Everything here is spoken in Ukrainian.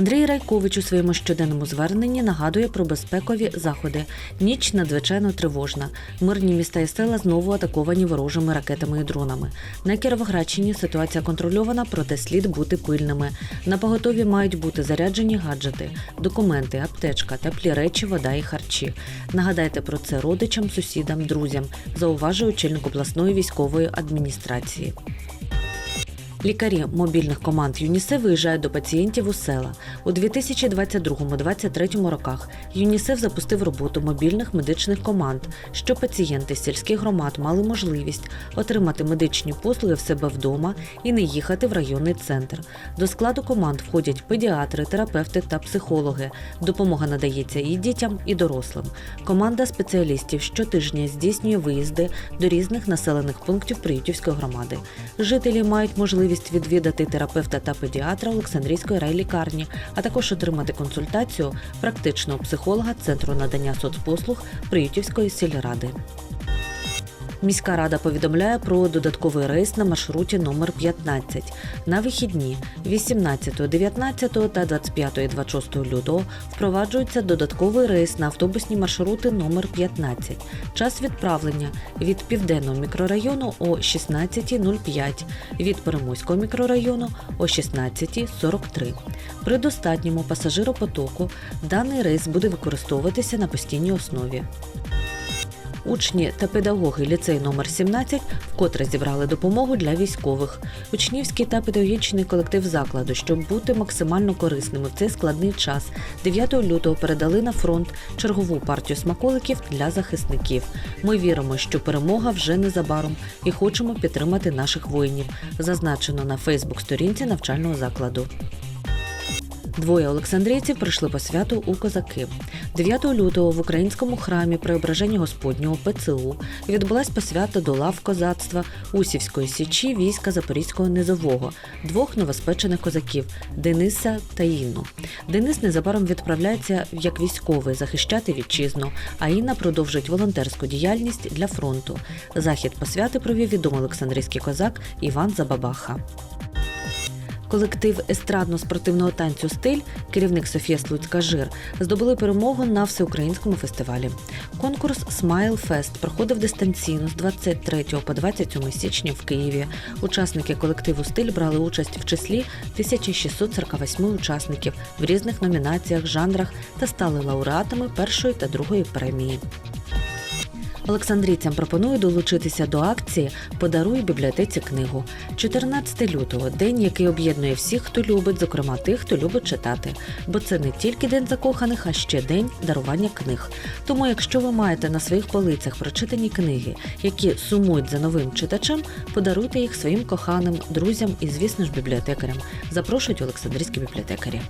Андрій Райкович у своєму щоденному зверненні нагадує про безпекові заходи. Ніч надзвичайно тривожна. Мирні міста і села знову атаковані ворожими ракетами і дронами. На Кіровоградщині ситуація контрольована, проте слід бути пильними. На поготові мають бути заряджені гаджети, документи, аптечка, теплі речі, вода і харчі. Нагадайте про це родичам, сусідам, друзям, зауважує очільник обласної військової адміністрації. Лікарі мобільних команд ЮНІСЕФ виїжджають до пацієнтів у села. У 2022-2023 роках ЮНІСЕФ запустив роботу мобільних медичних команд, щоб пацієнти з сільських громад мали можливість отримати медичні послуги в себе вдома і не їхати в районний центр. До складу команд входять педіатри, терапевти та психологи. Допомога надається і дітям, і дорослим. Команда спеціалістів щотижня здійснює виїзди до різних населених пунктів Приютівської громади. Жителі мають можливість відвідати терапевта та педіатра Олександрійської райлікарні, а також отримати консультацію практичного психолога Центру надання соцпослуг Приютівської сільради. Міська рада повідомляє про додатковий рейс на маршруті номер 15 на вихідні 18, 19 та 25, 26 лютого впроваджується додатковий рейс на автобусні маршрути номер 15. Час відправлення від південного мікрорайону о 16.05, від Перемуського мікрорайону о 16.43. При достатньому пасажиропотоку даний рейс буде використовуватися на постійній основі. Учні та педагоги ліцею номер 17 вкотре зібрали допомогу для військових. Учнівський та педагогічний колектив закладу, щоб бути максимально корисними в цей складний час, 9 лютого передали на фронт чергову партію смаколиків для захисників. Ми віримо, що перемога вже незабаром і хочемо підтримати наших воїнів. Зазначено на Фейсбук-сторінці навчального закладу. Двоє олександрійців прийшли по святу у козаки. 9 лютого в українському храмі Преображення Господнього ПЦУ відбулась посвята до лав козацтва Усівської січі війська Запорізького низового, двох новоспечених козаків Дениса та Інну. Денис незабаром відправляється як військовий захищати вітчизну, а Інна продовжить волонтерську діяльність для фронту. Захід посвяти провів відомий олександрійський козак Іван Забабаха. Колектив естрадно-спортивного танцю Стиль, керівник Софія Слуцька Жир, здобули перемогу на всеукраїнському фестивалі. Конкурс Смайл Фест проходив дистанційно з 23 по 27 січня в Києві. Учасники колективу Стиль брали участь в числі 1648 учасників в різних номінаціях, жанрах та стали лауреатами першої та другої премії. Олександрійцям пропоную долучитися до акції Подаруй бібліотеці книгу 14 лютого, день, який об'єднує всіх, хто любить, зокрема тих, хто любить читати. Бо це не тільки день закоханих, а ще день дарування книг. Тому, якщо ви маєте на своїх полицях прочитані книги, які сумують за новим читачем, подаруйте їх своїм коханим, друзям і, звісно ж, бібліотекарям. Запрошують Олександрійські бібліотекарі.